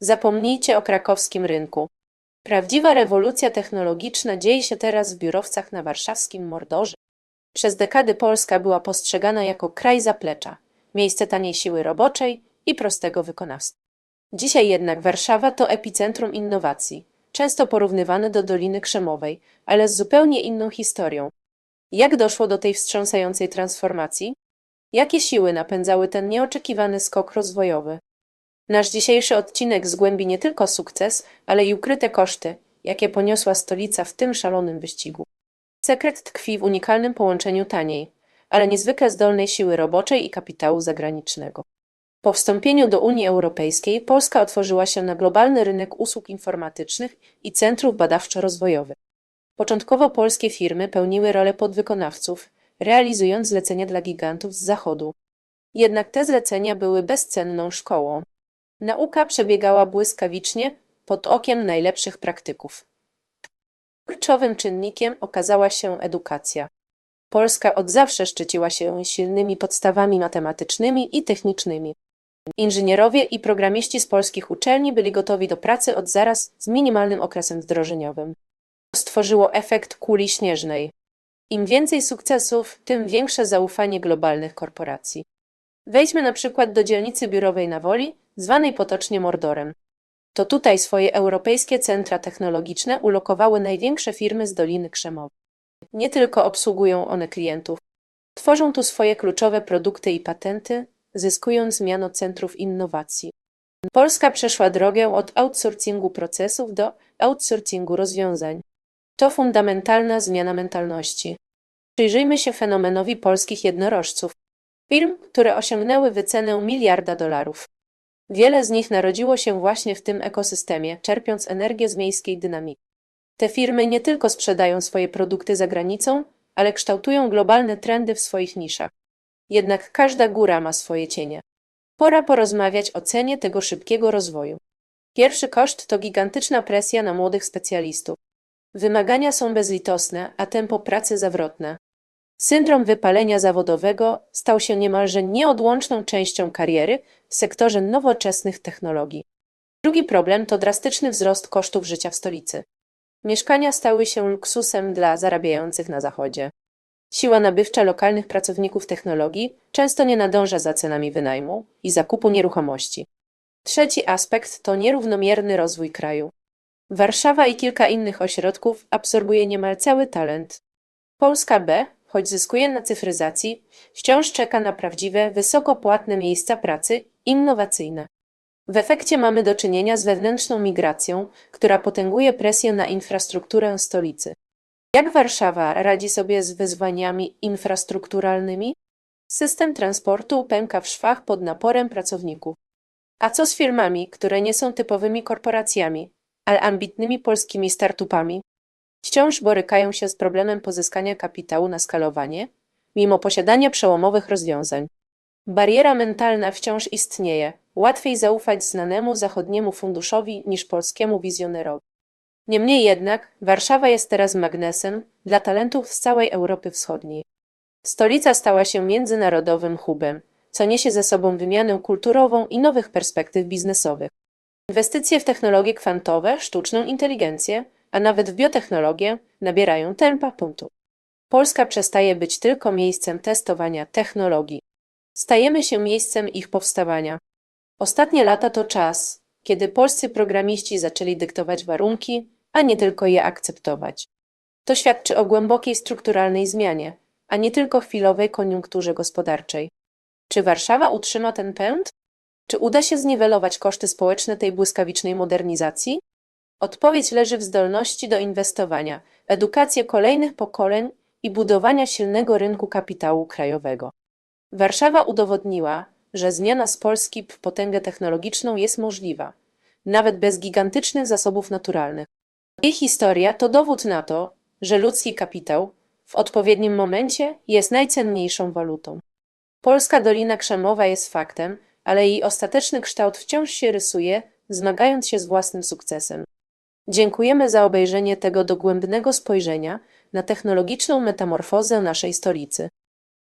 Zapomnijcie o krakowskim rynku. Prawdziwa rewolucja technologiczna dzieje się teraz w biurowcach na warszawskim Mordorze. Przez dekady Polska była postrzegana jako kraj zaplecza, miejsce taniej siły roboczej i prostego wykonawstwa. Dzisiaj jednak Warszawa to epicentrum innowacji, często porównywane do Doliny Krzemowej, ale z zupełnie inną historią. Jak doszło do tej wstrząsającej transformacji? Jakie siły napędzały ten nieoczekiwany skok rozwojowy? Nasz dzisiejszy odcinek zgłębi nie tylko sukces, ale i ukryte koszty, jakie poniosła stolica w tym szalonym wyścigu. Sekret tkwi w unikalnym połączeniu taniej, ale niezwykle zdolnej siły roboczej i kapitału zagranicznego. Po wstąpieniu do Unii Europejskiej Polska otworzyła się na globalny rynek usług informatycznych i centrów badawczo-rozwojowych. Początkowo polskie firmy pełniły rolę podwykonawców, realizując zlecenia dla gigantów z Zachodu. Jednak te zlecenia były bezcenną szkołą. Nauka przebiegała błyskawicznie pod okiem najlepszych praktyków. Kluczowym czynnikiem okazała się edukacja. Polska od zawsze szczyciła się silnymi podstawami matematycznymi i technicznymi. Inżynierowie i programiści z polskich uczelni byli gotowi do pracy od zaraz z minimalnym okresem wdrożeniowym. Stworzyło efekt kuli śnieżnej. Im więcej sukcesów, tym większe zaufanie globalnych korporacji. Wejdźmy na przykład do dzielnicy biurowej na Woli, zwanej potocznie Mordorem. To tutaj swoje europejskie centra technologiczne ulokowały największe firmy z Doliny Krzemowej. Nie tylko obsługują one klientów, tworzą tu swoje kluczowe produkty i patenty, zyskując miano centrów innowacji. Polska przeszła drogę od outsourcingu procesów do outsourcingu rozwiązań. To fundamentalna zmiana mentalności. Przyjrzyjmy się fenomenowi polskich jednorożców, firm, które osiągnęły wycenę miliarda dolarów. Wiele z nich narodziło się właśnie w tym ekosystemie, czerpiąc energię z miejskiej dynamiki. Te firmy nie tylko sprzedają swoje produkty za granicą, ale kształtują globalne trendy w swoich niszach. Jednak każda góra ma swoje cienie. Pora porozmawiać o cenie tego szybkiego rozwoju. Pierwszy koszt to gigantyczna presja na młodych specjalistów. Wymagania są bezlitosne, a tempo pracy zawrotne. Syndrom wypalenia zawodowego stał się niemalże nieodłączną częścią kariery w sektorze nowoczesnych technologii. Drugi problem to drastyczny wzrost kosztów życia w stolicy. Mieszkania stały się luksusem dla zarabiających na zachodzie. Siła nabywcza lokalnych pracowników technologii często nie nadąża za cenami wynajmu i zakupu nieruchomości. Trzeci aspekt to nierównomierny rozwój kraju. Warszawa i kilka innych ośrodków absorbuje niemal cały talent. Polska B, choć zyskuje na cyfryzacji, wciąż czeka na prawdziwe, wysoko płatne miejsca pracy innowacyjne. W efekcie mamy do czynienia z wewnętrzną migracją, która potęguje presję na infrastrukturę stolicy. Jak Warszawa radzi sobie z wyzwaniami infrastrukturalnymi? System transportu pęka w szwach pod naporem pracowników. A co z firmami, które nie są typowymi korporacjami, ale ambitnymi polskimi startupami? Wciąż borykają się z problemem pozyskania kapitału na skalowanie, mimo posiadania przełomowych rozwiązań. Bariera mentalna wciąż istnieje. Łatwiej zaufać znanemu zachodniemu funduszowi niż polskiemu wizjonerowi. Niemniej jednak Warszawa jest teraz magnesem dla talentów z całej Europy Wschodniej. Stolica stała się międzynarodowym hubem, co niesie ze sobą wymianę kulturową i nowych perspektyw biznesowych. Inwestycje w technologie kwantowe, sztuczną inteligencję, a nawet w biotechnologię nabierają tempa punktu. Polska przestaje być tylko miejscem testowania technologii. Stajemy się miejscem ich powstawania. Ostatnie lata to czas, kiedy polscy programiści zaczęli dyktować warunki, a nie tylko je akceptować. To świadczy o głębokiej strukturalnej zmianie, a nie tylko chwilowej koniunkturze gospodarczej. Czy Warszawa utrzyma ten pęd? Czy uda się zniwelować koszty społeczne tej błyskawicznej modernizacji? Odpowiedź leży w zdolności do inwestowania, edukacji kolejnych pokoleń i budowania silnego rynku kapitału krajowego. Warszawa udowodniła, że zmiana z Polski w potęgę technologiczną jest możliwa, nawet bez gigantycznych zasobów naturalnych. Jej historia to dowód na to, że ludzki kapitał w odpowiednim momencie jest najcenniejszą walutą. Polska Dolina Krzemowa jest faktem, ale jej ostateczny kształt wciąż się rysuje, zmagając się z własnym sukcesem. Dziękujemy za obejrzenie tego dogłębnego spojrzenia na technologiczną metamorfozę naszej stolicy.